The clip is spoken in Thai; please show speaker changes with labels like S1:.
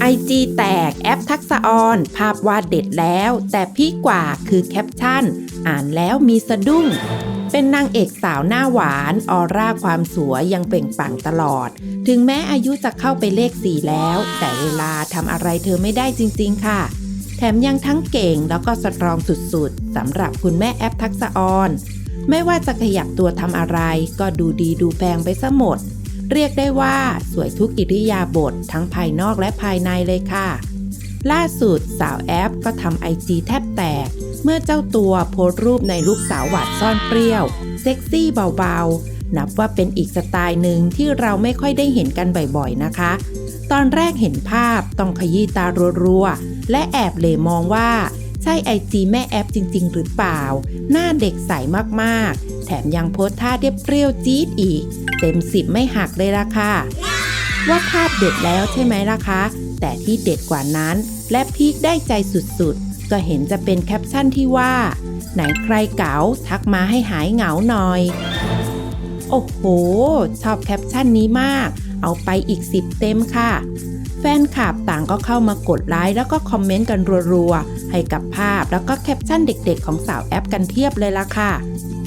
S1: ไอจีแตกแอปทักษะออน ภาพวาดเด็ดแล้ว แต่พี่กว่าคือแคปชั่น อ่านแล้วมีสะดุ้ง เป็นนางเอกสาวหน้าหวาน ออร่าความสวยยังเปล่งปลั่งตลอด ถึงแม้อายุจะเข้าไปเลขสี่แล้ว แต่เวลาทำอะไรเธอไม่ได้จริง ๆ ค่ะ แถมยังทั้งเก่งแล้วก็สตรองสุดๆสำหรับคุณแม่แอปทักษะออน ไม่ว่าจะขยับตัวทำอะไร ก็ดูดีดูแพงไปซะหมด เรียกได้ว่าสวยทุกอิริยาบถทั้งภายนอกและภายในเลยค่ะ ล่าสุดสาวแอปก็ทำไอจีแทบแตก เมื่อเจ้าตัวโพสต์รูปในลูกสาวหวาดซ่อนเปรี้ยว เซ็กซี่เบาๆ นับว่าเป็นอีกสไตล์หนึ่งที่เราไม่ค่อยได้เห็นกันบ่อยๆนะคะ ตอนแรกเห็นภาพต้องขยี้ตารัวๆ และแอบเหลมองว่า ใช่ไอจีแม่แอปจริง ๆ หรือเปล่า หน้าเด็กใสมากๆ แถมยังโพสท่าเรียบเปรี้ยวจี๊ดอีก เต็มสิบไม่หักเลยล่ะค่ะ ว่าภาพเด็ดแล้วใช่ไหมล่ะคะ แต่ที่เด็ดกว่านั้น และพีคได้ใจสุดๆ ก็เห็นจะเป็นแคปชั่นที่ว่า ไหนใครเก๋าทักมาให้หายเหงาหน่อย โอ้โห ชอบแคปชั่นนี้มาก เอาไปอีก10เต็มค่ะแฟนคลับต่างก็เข้ามากดไลค์แล้วก็คอมเมนต์กันรัวๆ ให้กับภาพแล้วก็แคปชั่นเด็กๆ ของสาวแอปกันเทียบเลยล่ะค่ะ